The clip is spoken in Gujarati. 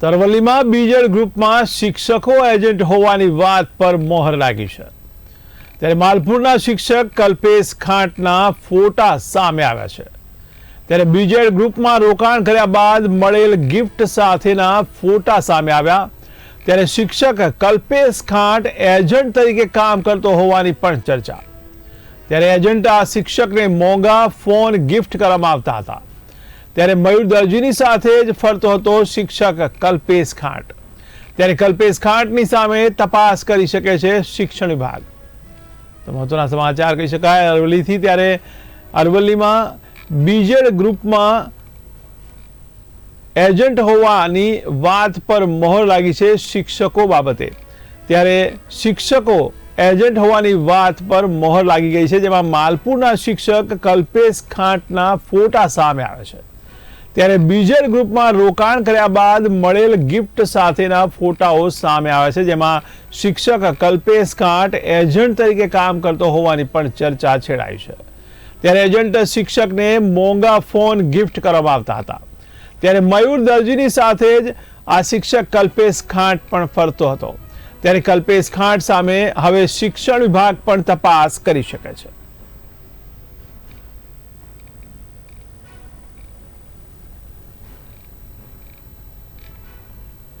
તરવલ્લીમાં બીજલ ગ્રુપમાં શિક્ષકો એજન્ટ હોવાની વાત પર મોહર લાગી છે. ત્યારે માલપુરના શિક્ષક કલ્પેશ ખાંટના ફોટા સામે આવ્યા છે. ત્યારે બીજેડ ગ્રુપમાં રોકાણ કર્યા બાદ મળેલ ગિફ્ટ સાથેના ફોટા સામે આવ્યા. ત્યારે શિક્ષક કલ્પેશ ખાંટ એજન્ટ તરીકે કામ કરતો હોવાની પણ ચર્ચા. ત્યારે એજન્ટ આ શિક્ષકને મોંઘા ફોન ગિફ્ટ કરવામાં આવતા હતા. ત્યારે મયુર દરજીની સાથે જ ફરતો હતો શિક્ષક કલ્પેશ ખાંટ. ત્યારે કલ્પેશ ખાંટની સામે તપાસ કરી શકે છે શિક્ષણ વિભાગ. તો મહત્વના સમાચાર કહી શકાય, અરવલ્લીથી ત્યારે અરવલ્લીમાં બીજેડ ગ્રુપમાં એજન્ટ હોવાની વાત પર મોહર લાગી છે શિક્ષકો બાબતે. ત્યારે શિક્ષકો એજન્ટ હોવાની વાત પર મોહર લાગી ગઈ છે, જેમાં માલપુરના શિક્ષક કલ્પેશ ખાંટના ફોટા સામે આવે છે. ત્યારે બીજર ગ્રુપમાં રોકાણ કર્યા બાદ મળેલ ગિફ્ટ સાથેના ફોટાઓ સામે આવે છે, જેમાં શિક્ષક કલ્પેશ ખાંટ એજન્ટ તરીકે કામ કરતો હોવાની પણ ચર્ચા છેડાઈ છે. ત્યારે એજન્ટ શિક્ષકને મોંઘા ફોન ગિફ્ટ કરવામાં આવતા હતા. ત્યારે મયુર દરજીની સાથે જ આ શિક્ષક કલ્પેશ ખાંટ પણ ફરતો હતો. ત્યારે કલ્પેશ ખાંટ સામે હવે શિક્ષણ વિભાગ પણ તપાસ કરી શકે છે.